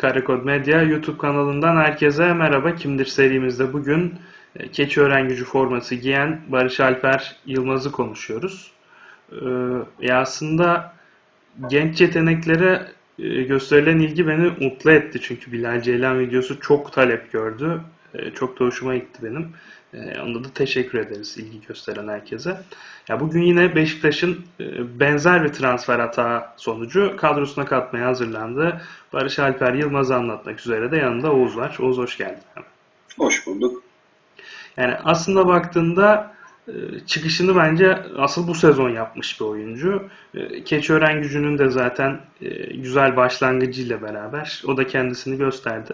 Karakod Medya YouTube kanalından herkese merhaba. Kimdir serimizde bugün e, Keçiören Gücü forması giyen Barış Alper Yılmaz'ı konuşuyoruz. Ee, aslında genç yeteneklere e, gösterilen ilgi beni mutlu etti. Çünkü Bilal Ceylan videosu çok talep gördü. E, Çok da hoşuma gitti benim. E, Onda da teşekkür ederiz ilgi gösteren herkese. Ya bugün yine Beşiktaş'ın e, benzer bir transfer hata sonucu kadrosuna katmaya hazırlandı. Barış Alper Yılmaz'ı anlatmak üzere de yanında Oğuz var. Oğuz hoş geldin. Hoş bulduk. Yani aslında baktığında e, çıkışını bence asıl bu sezon yapmış bir oyuncu. E, Keçiören gücünün de zaten güzel başlangıcıyla beraber o da kendisini gösterdi.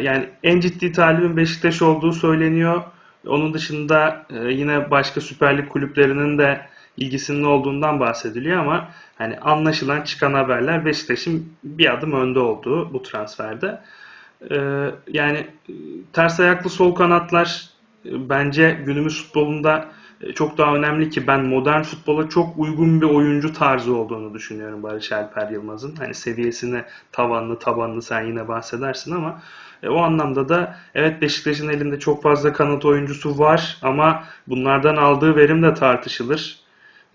Yani en ciddi talibin Beşiktaş olduğu söyleniyor. Onun dışında e, yine başka Süper Lig kulüplerinin de ilgisinin olduğundan bahsediliyor ama hani anlaşılan çıkan haberler Beşiktaş'ın bir adım önde olduğu bu transferde. Ee, yani e, ters ayaklı sol kanatlar e, bence günümüz futbolunda e, çok daha önemli ki ben modern futbola çok uygun bir oyuncu tarzı olduğunu düşünüyorum Barış Alper Yılmaz'ın. Hani seviyesini tavanlı tabanlı sen yine bahsedersin ama e, o anlamda da evet Beşiktaş'ın elinde çok fazla kanat oyuncusu var ama bunlardan aldığı verim de tartışılır.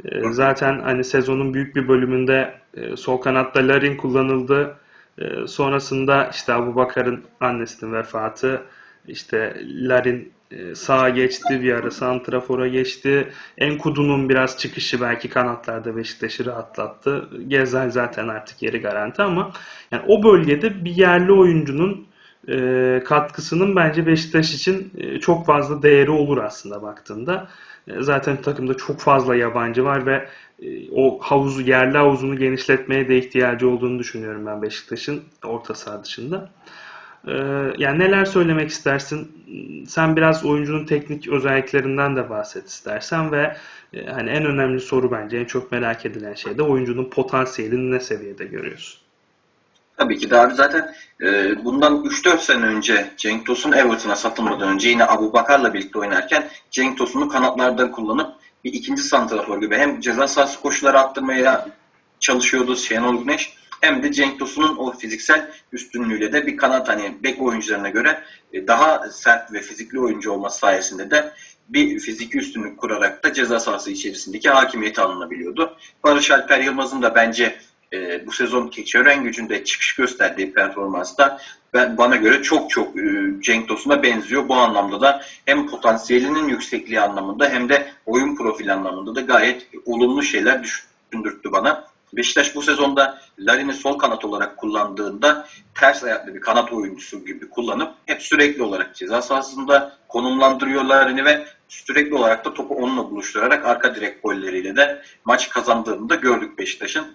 E, Zaten hani sezonun büyük bir bölümünde e, sol kanatta Larin kullanıldı. E, sonrasında işte Abubakar'ın annesinin vefatı, işte Larin e, sağa geçti, bir ara santrafora geçti. Enkudu'nun biraz çıkışı belki kanatlarda Beşiktaş'ı rahatlattı. Gezel zaten artık yeri garanti ama yani o bölgede bir yerli oyuncunun e, katkısının bence Beşiktaş için e, çok fazla değeri olur aslında baktığında. E, Zaten takımda çok fazla yabancı var ve o havuzu, yerli havuzunu genişletmeye de ihtiyacı olduğunu düşünüyorum ben Beşiktaş'ın orta saha dışında. E, Yani neler söylemek istersin? Sen biraz oyuncunun teknik özelliklerinden de bahset istersen ve e, hani en önemli soru bence en çok merak edilen şey de oyuncunun potansiyelini ne seviyede görüyorsun? Tabii ki abi zaten e, bundan 3-4 sene önce Cenk Tosun Everton'a satılmadan önce yine Abu Bakar'la birlikte oynarken Cenk Tosun'u kanatlardan kullanıp bir ikinci santrafor gibi hem ceza sahası koşuları attırmaya çalışıyordu Şenol Güneş hem de Cenk Tosun'un o fiziksel üstünlüğüyle de bir kanat hani bek oyuncularına göre e, daha sert ve fizikli oyuncu olması sayesinde de bir fiziki üstünlük kurarak da ceza sahası içerisindeki hakimiyeti alınabiliyordu. Barış Alper Yılmaz'ın da bence e, bu sezon Keçiören gücünde çıkış gösterdiği performansta ben, bana göre çok çok e, Cenk Tosun'a benziyor. Bu anlamda da hem potansiyelinin yüksekliği anlamında hem de oyun profili anlamında da gayet olumlu şeyler düşündürttü bana. Beşiktaş bu sezonda Larin'i sol kanat olarak kullandığında ters ayaklı bir kanat oyuncusu gibi kullanıp hep sürekli olarak ceza sahasında konumlandırıyor Larin'i ve sürekli olarak da topu onunla buluşturarak arka direk golleriyle de maç kazandığını da gördük Beşiktaş'ın.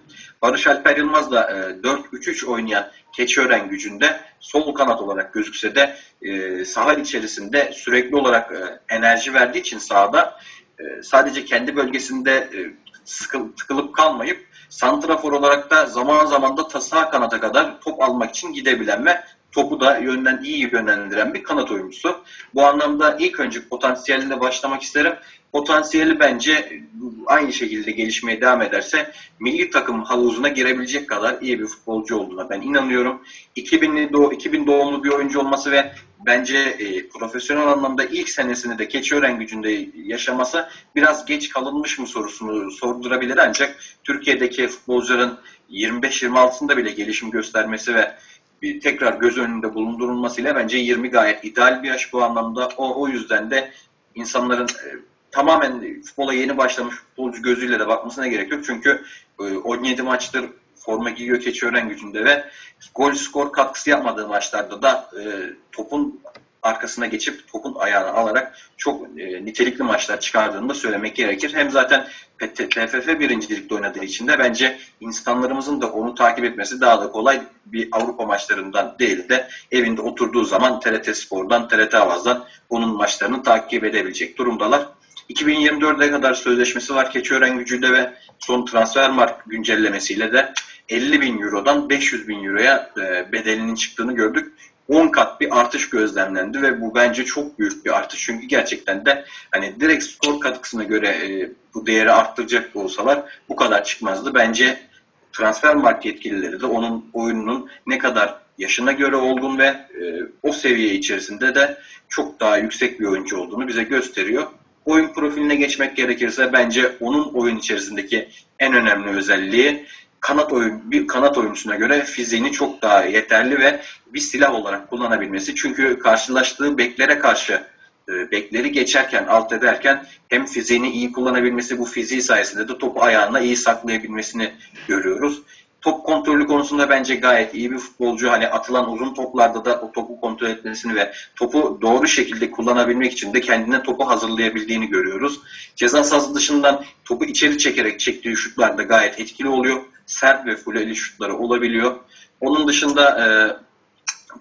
Barış Alper Yılmaz da e, 4-3-3 oynayan Keçiören gücünde sol kanat olarak gözükse de e, saha içerisinde sürekli olarak e, enerji verdiği için sahada e, sadece kendi bölgesinde e, sıkıl, tıkılıp kalmayıp santrafor olarak da zaman zaman da ta sağ kanata kadar top almak için gidebilen ve topu da yönden iyi yönlendiren bir kanat oyuncusu. Bu anlamda ilk önce potansiyeline başlamak isterim. Potansiyeli bence aynı şekilde gelişmeye devam ederse milli takım havuzuna girebilecek kadar iyi bir futbolcu olduğuna ben inanıyorum. 2000'li doğ 2000 doğumlu bir oyuncu olması ve bence e, profesyonel anlamda ilk senesini de Keçiören gücünde yaşaması biraz geç kalınmış mı sorusunu sordurabilir ancak Türkiye'deki futbolcuların 25-26'sında bile gelişim göstermesi ve bir tekrar göz önünde bulundurulmasıyla bence 20 gayet ideal bir yaş bu anlamda. O, o yüzden de insanların e, tamamen futbola yeni başlamış futbolcu gözüyle de bakmasına gerek yok. Çünkü e, 17 maçtır forma giyiyor Keçiören gücünde ve gol skor katkısı yapmadığı maçlarda da e, topun arkasına geçip topun ayağını alarak çok e, nitelikli maçlar çıkardığını da söylemek gerekir. Hem zaten TFF birincilikte oynadığı için de bence insanlarımızın da onu takip etmesi daha da kolay bir Avrupa maçlarından değil de evinde oturduğu zaman TRT Spor'dan, TRT Havaz'dan onun maçlarını takip edebilecek durumdalar. 2024'e kadar sözleşmesi var Keçiören gücüyle ve son transfer mark güncellemesiyle de 50 bin eurodan 500 bin euroya e, bedelinin çıktığını gördük. 10 kat bir artış gözlemlendi ve bu bence çok büyük bir artış. Çünkü gerçekten de hani direkt skor katkısına göre e, bu değeri arttıracak olsalar bu kadar çıkmazdı. Bence transfer market yetkilileri de onun oyununun ne kadar yaşına göre olgun ve e, o seviye içerisinde de çok daha yüksek bir oyuncu olduğunu bize gösteriyor. Oyun profiline geçmek gerekirse bence onun oyun içerisindeki en önemli özelliği kanat oyun bir kanat oyuncusuna göre fiziğini çok daha yeterli ve bir silah olarak kullanabilmesi. Çünkü karşılaştığı beklere karşı e, bekleri geçerken, alt ederken hem fiziğini iyi kullanabilmesi, bu fiziği sayesinde de topu ayağına iyi saklayabilmesini görüyoruz. Top kontrolü konusunda bence gayet iyi bir futbolcu. Hani atılan uzun toplarda da o topu kontrol etmesini ve topu doğru şekilde kullanabilmek için de kendine topu hazırlayabildiğini görüyoruz. Ceza sahası dışından topu içeri çekerek çektiği şutlar da gayet etkili oluyor. Sert ve fuleli şutları olabiliyor. Onun dışında e,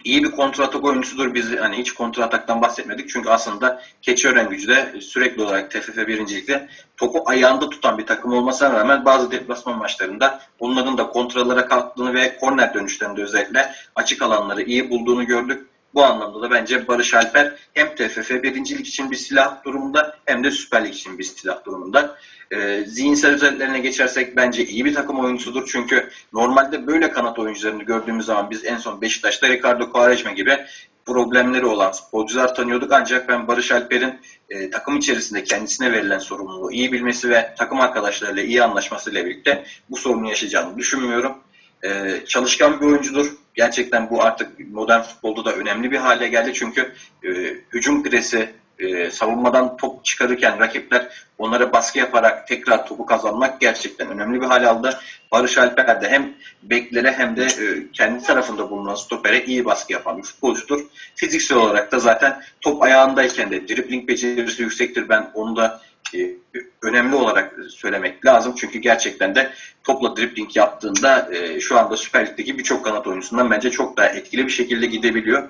iyi bir kontratak oyuncusudur. Biz hani hiç kontrataktan bahsetmedik. Çünkü aslında Keçiören gücü de sürekli olarak TFF birincilikte topu ayağında tutan bir takım olmasına rağmen bazı deplasman maçlarında bunların da kontralara kalktığını ve korner dönüşlerinde özellikle açık alanları iyi bulduğunu gördük. Bu anlamda da bence Barış Alper hem TFF birincilik için bir silah durumunda hem de Süper Lig için bir silah durumunda. Ee, zihinsel özelliklerine geçersek bence iyi bir takım oyuncusudur. Çünkü normalde böyle kanat oyuncularını gördüğümüz zaman biz en son Beşiktaş'ta Ricardo Quaresma gibi problemleri olan futbolcular tanıyorduk. Ancak ben Barış Alper'in e, takım içerisinde kendisine verilen sorumluluğu iyi bilmesi ve takım arkadaşlarıyla iyi anlaşmasıyla birlikte bu sorunu yaşayacağını düşünmüyorum. E, çalışkan bir oyuncudur. Gerçekten bu artık modern futbolda da önemli bir hale geldi. Çünkü e, hücum presi, e, savunmadan top çıkarırken rakipler onlara baskı yaparak tekrar topu kazanmak gerçekten önemli bir hal aldı. Barış Alper de hem beklere hem de e, kendi tarafında bulunan stopere iyi baskı yapan bir futbolcudur. Fiziksel olarak da zaten top ayağındayken de dribbling becerisi yüksektir. Ben onu da e, önemli olarak söylemek lazım. Çünkü gerçekten de topla dribbling yaptığında e, şu anda Süper Lig'deki birçok kanat oyuncusundan bence çok daha etkili bir şekilde gidebiliyor.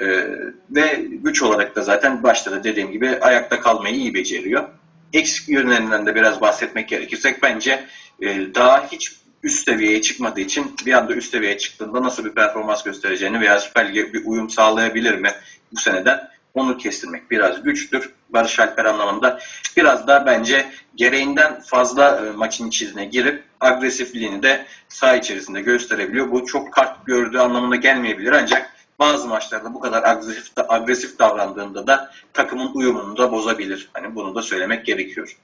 Ee, ve güç olarak da zaten başta da dediğim gibi ayakta kalmayı iyi beceriyor. Eksik yönlerinden de biraz bahsetmek gerekirsek bence e, daha hiç üst seviyeye çıkmadığı için bir anda üst seviyeye çıktığında nasıl bir performans göstereceğini veya Süper Lig'e bir uyum sağlayabilir mi bu seneden onu kestirmek biraz güçtür. Barış Alper anlamında biraz da bence gereğinden fazla e, maçın içine girip agresifliğini de saha içerisinde gösterebiliyor. Bu çok kart gördüğü anlamına gelmeyebilir ancak bazı maçlarda bu kadar agresif, agresif davrandığında da takımın uyumunu da bozabilir. Hani bunu da söylemek gerekiyor.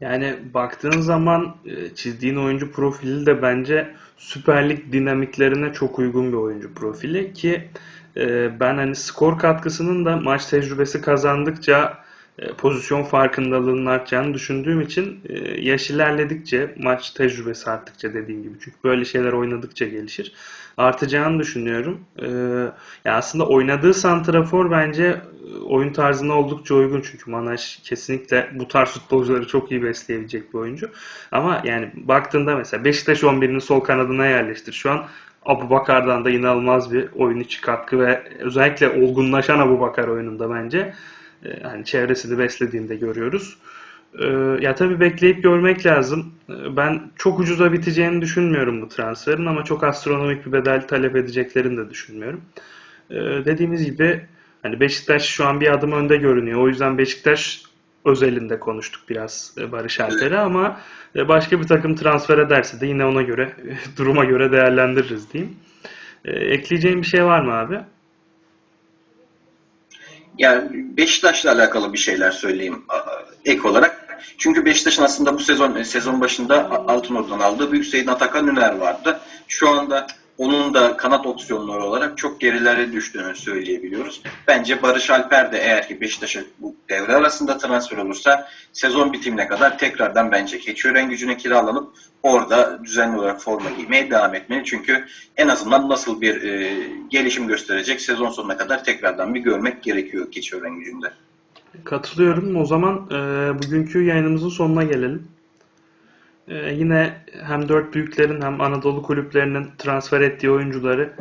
Yani baktığın zaman e, çizdiğin oyuncu profili de bence Süper Lig dinamiklerine çok uygun bir oyuncu profili ki e, ben hani skor katkısının da maç tecrübesi kazandıkça pozisyon farkındalığının artacağını düşündüğüm için e, yaş ilerledikçe maç tecrübesi arttıkça dediğim gibi çünkü böyle şeyler oynadıkça gelişir artacağını düşünüyorum. E, ya aslında oynadığı santrafor bence e, oyun tarzına oldukça uygun çünkü Manaş kesinlikle bu tarz futbolcuları çok iyi besleyebilecek bir oyuncu. Ama yani baktığında mesela Beşiktaş 11'ini sol kanadına yerleştir. Şu an Abu Bakar'dan da inanılmaz bir oyun içi katkı ve özellikle olgunlaşan Abu Bakar oyununda bence e, hani çevresini beslediğinde görüyoruz. E, ya tabii bekleyip görmek lazım. E, ben çok ucuza biteceğini düşünmüyorum bu transferin ama çok astronomik bir bedel talep edeceklerini de düşünmüyorum. E, dediğimiz gibi hani Beşiktaş şu an bir adım önde görünüyor. O yüzden Beşiktaş özelinde konuştuk biraz e, Barış Alper'i ama e, başka bir takım transfer ederse de yine ona göre duruma göre değerlendiririz diyeyim. E, ekleyeceğim bir şey var mı abi? Yani Beşiktaş'la alakalı bir şeyler söyleyeyim ek olarak. Çünkü Beşiktaş'ın aslında bu sezon sezon başında Altınordu'dan aldığı Büyük Seyit Atakan Üner vardı. Şu anda onun da kanat opsiyonları olarak çok gerilere düştüğünü söyleyebiliyoruz. Bence Barış Alper de eğer ki Beşiktaş'a bu devre arasında transfer olursa sezon bitimine kadar tekrardan bence Keçiören gücüne kiralanıp orada düzenli olarak forma giymeye devam etmeli. Çünkü en azından nasıl bir e, gelişim gösterecek sezon sonuna kadar tekrardan bir görmek gerekiyor Keçiören gücünde. Katılıyorum. O zaman e, bugünkü yayınımızın sonuna gelelim. E, yine hem dört büyüklerin hem Anadolu kulüplerinin transfer ettiği oyuncuları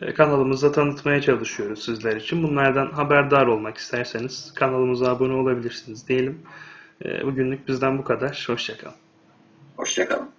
e, kanalımızda tanıtmaya çalışıyoruz sizler için. Bunlardan haberdar olmak isterseniz kanalımıza abone olabilirsiniz diyelim. E, bugünlük bizden bu kadar. Hoşçakalın. Hoşçakalın.